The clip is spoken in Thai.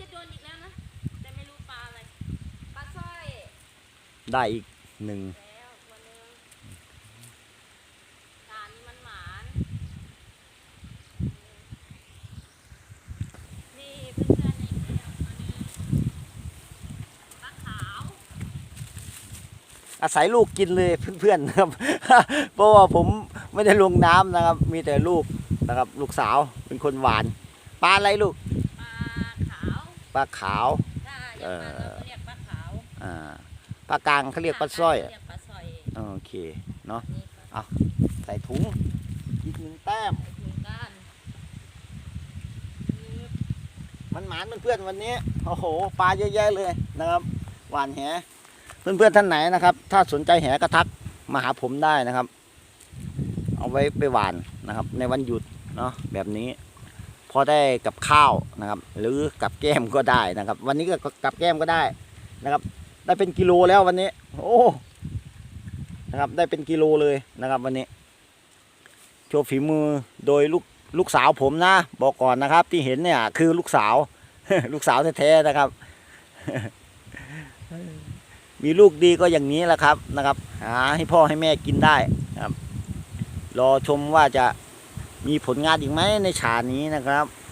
จะโดนอีกแล้วนะ แต่ไม่รู้ปลาอะไรปลาสร้อยได้อีกหนึ่งแล้วตัวหนึงจานนี้มันหมานนี่เพื่อนๆอีกแล้วตัวนี้ปลาขาวอาศัยลูกกินเลยเพื่อนๆนะครับ เพราะว่าผมไม่ได้ลงน้ำนะครับ มีแต่ลูกนะครับ ลูกสาวเป็นคนหวานปลาอะไรลูกปลาขาว ปลาขาวถ้าอย่างนั้นเราก็เรียกปลาขาวอ่าปลากลางเขาเรียกปลาสร้อยเรียกปลาสร้อยโอเคเนาะนี่ปลาใส่ถุงอีกหนึ่งแต้มใส่ถุงก้านนี่มันหมานเพื่อนๆวันนี้โอ้โหปลาเยอะแยะเลยนะครับหวานแหเพื่อนๆท่านไหนนะครับ ถ้าสนใจแหก็ทักมาหาผมได้นะครับ เอาไว้ไปหวานนะครับ ในวันหยุดเนาะแบบนี้ พอได้กับข้าวนะครับ หรือกับแก้มก็ได้นะครับ วันนี้ก็กับแก้มก็ได้นะครับ ได้เป็นกิโลแล้ววันนี้ โอ้นะครับได้เป็นกิโลเลยนะครับ วันนี้โชว์ฝีมือโดยลูกลูกสาวผมนะ บอกก่อนนะครับ ที่เห็นเนี่ยคือลูกสาว ลูกสาวแท้ๆนะครับ มีลูกดีก็อย่างนี้แหละครับนะครับ หาให้พ่อให้แม่กินได้นะครับ รอชมว่าจะ มีผลงานอีกไหมในฉากนี้นะครับ